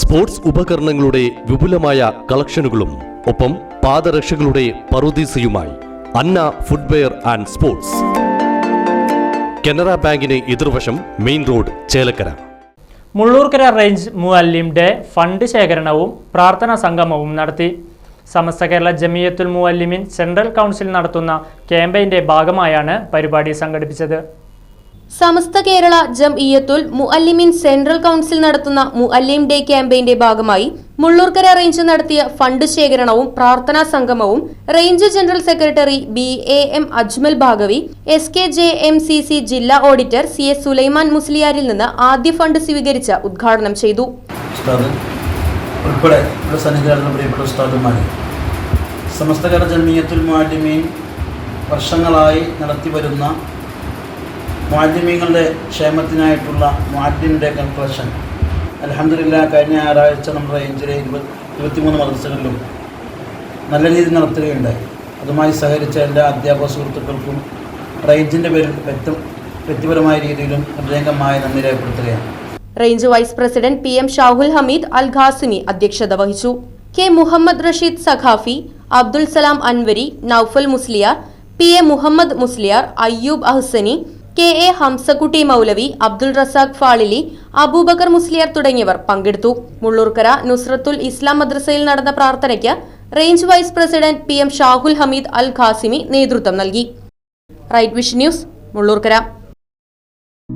Sports ഉപകരണങ്ങളുടെ വിപുലമായ കളക്ഷനുകളും ഒപ്പം പാദരക്ഷകളുടെ പറുദീസയുമായി Anna footwear and sports. Canara ബാങ്കിന് എതിർവശം main road Chelakkara. Mullurkara range മുഅല്ലിം fund ശേഖരണവും പ്രാർത്ഥനാ സംഗമവും നടത്തി. സമസ്ത കേരള ജമിയത്തുൽ മുഅല്ലിമിൻ സെൻട്രൽ കൗൺസിൽ നടത്തുന്ന ക്യാമ്പയിന്റെ ഭാഗമായാണ് പരിപാടി സംഘടിപ്പിച്ചത്. സമസ്ത കേരള ജംഇയ്യത്തുൽ മുഅല്ലിമിൻ സെൻട്രൽ കൗൺസിൽ നടത്തുന്ന മുഅല്ലിം ഡേ ക്യാമ്പയിന്റെ ഭാഗമായി മുള്ളൂർക്കര റേഞ്ച് നടത്തിയ ഫണ്ട് ശേഖരണവും പ്രാർത്ഥനാ സംഗമവും range general secretary B A M Ajmal Bhagavi S K J M C C ജില്ലാ ഓഡിറ്റർ സി എസ് സുലൈമാൻ മുസ്ലിയാരിൽ നിന്ന് ആദ്യ ഫണ്ട് സ്വീകരിച്ച് ഉദ്ഘാടനം ചെയ്തു. ഉസ്താദുമാർ ജമിയത്തുൽ മാലിമീൻ വർഷങ്ങളായി നടത്തി വരുന്ന മാലിന്യങ്ങളുടെ ക്ഷേമത്തിനായിട്ടുള്ള മാറ്റിന്റെ കൺക്ലഷൻ അലഹമില്ല കഴിഞ്ഞ ഞായറാഴ്ച നമ്മുടെ റേഞ്ചിലെ ഇരുപത് ഇരുപത്തിമൂന്ന് മദ്രസകളിലും നല്ല രീതിയിൽ നടത്തുകയുണ്ടായി. അതുമായി സഹകരിച്ച എല്ലാ അധ്യാപക സുഹൃത്തുക്കൾക്കും റേഞ്ചിന്റെ പേരിൽ വ്യക്തം വ്യക്തിപരമായ രീതിയിലും ഹൃദയംഗമായ നന്ദി രേഖപ്പെടുത്തുകയാണ്. Range vice president P M Shahul Hameed Al Khasini അധ്യക്ഷത വഹിച്ചു. K Muhammad Rasheed Saqafi Abdul Salam Anwari Noufal Musliyar P A Muhammad Musliyar Ayyub Ahsani K A Hamzakutty Moulavi Abdul Razak Fazili Abubakar Musliyar തുടങ്ങിയവർ പങ്കെടുത്തു. മുള്ളൂർക്കര നുസ്രത്തുൽ ഇസ്ലാം മദ്രസയിൽ നടന്ന പ്രാർത്ഥനയ്ക്ക് range vice president P M Shahul Hameed Al Khasimi നേതൃത്വം നൽകി. Right vision news Mullurkara.